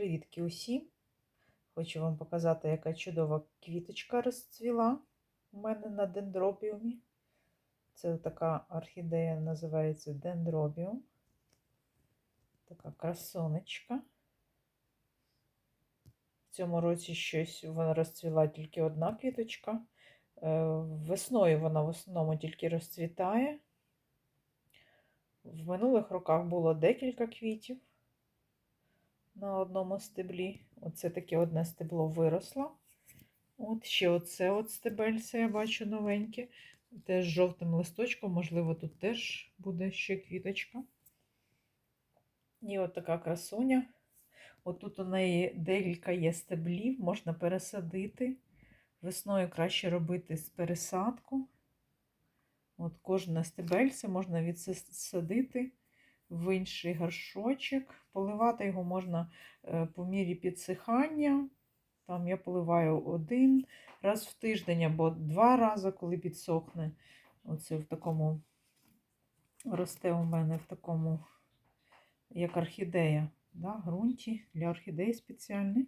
Привітки усім! Хочу вам показати, яка чудова квіточка розцвіла у мене на дендробіумі. Це така орхідея називається дендробіум. Така красонечка. В цьому році щось вона розцвіла тільки одна квіточка. Е, Весною вона в основному тільки розцвітає. В минулих роках було декілька квітів на одному стеблі. Оце таке одне стебло виросло. От ще оце от стебельце, я бачу новеньке. Теж жовтим листочком, можливо, тут теж буде ще квіточка. І от така красуня. Отут у неї декілька є стеблів, можна пересадити. Весною краще робити з пересадку. От Кожне стебельце можна відсадити в інший горшочок. Поливати його можна е, по мірі підсихання. Там я поливаю один раз в тиждень або два рази, коли підсохне. Оце в такому росте у мене в такому, як орхідея, да, ґрунті для орхідей спеціальних.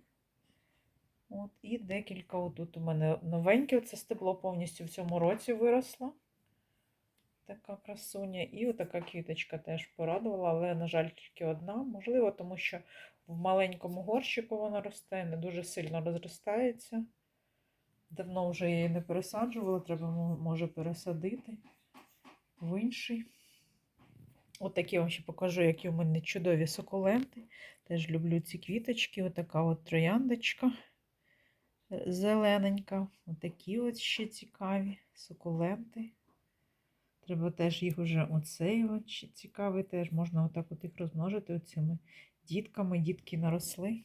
От, І декілька отут у мене новеньке, це стебло повністю в цьому році виросло. Така красуня. І отака квіточка теж порадувала, але, на жаль, тільки одна. Можливо, тому що в маленькому горщику вона росте, не дуже сильно розростається. Давно вже її не пересаджувала, треба, може, пересадити в інший. Отакі вам ще покажу, які у мене чудові сукуленти. Теж люблю ці квіточки. Отака от трояндочка зелененька. Отакі от ще цікаві сукуленти. Треба теж їх уже оцей цікавий теж. Можна отак от їх розмножити оцими дітками. Дітки наросли.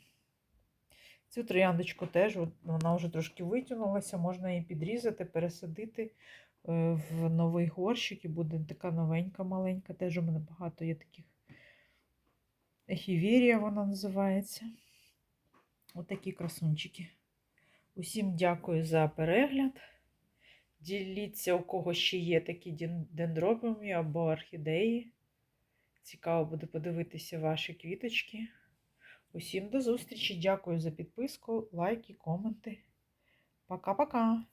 Цю трояндочку теж от вона вже трошки витягнулася, можна її підрізати, пересадити е, в новий горщик і буде така новенька маленька. Теж у мене багато є таких ехівірія вона називається. Отакі красунчики. Усім дякую за перегляд. Діліться, у кого ще є такі дендробіуми або орхідеї. Цікаво буде подивитися ваші квіточки. Усім до зустрічі. Дякую за підписку, лайки, коменти. Пока-пока!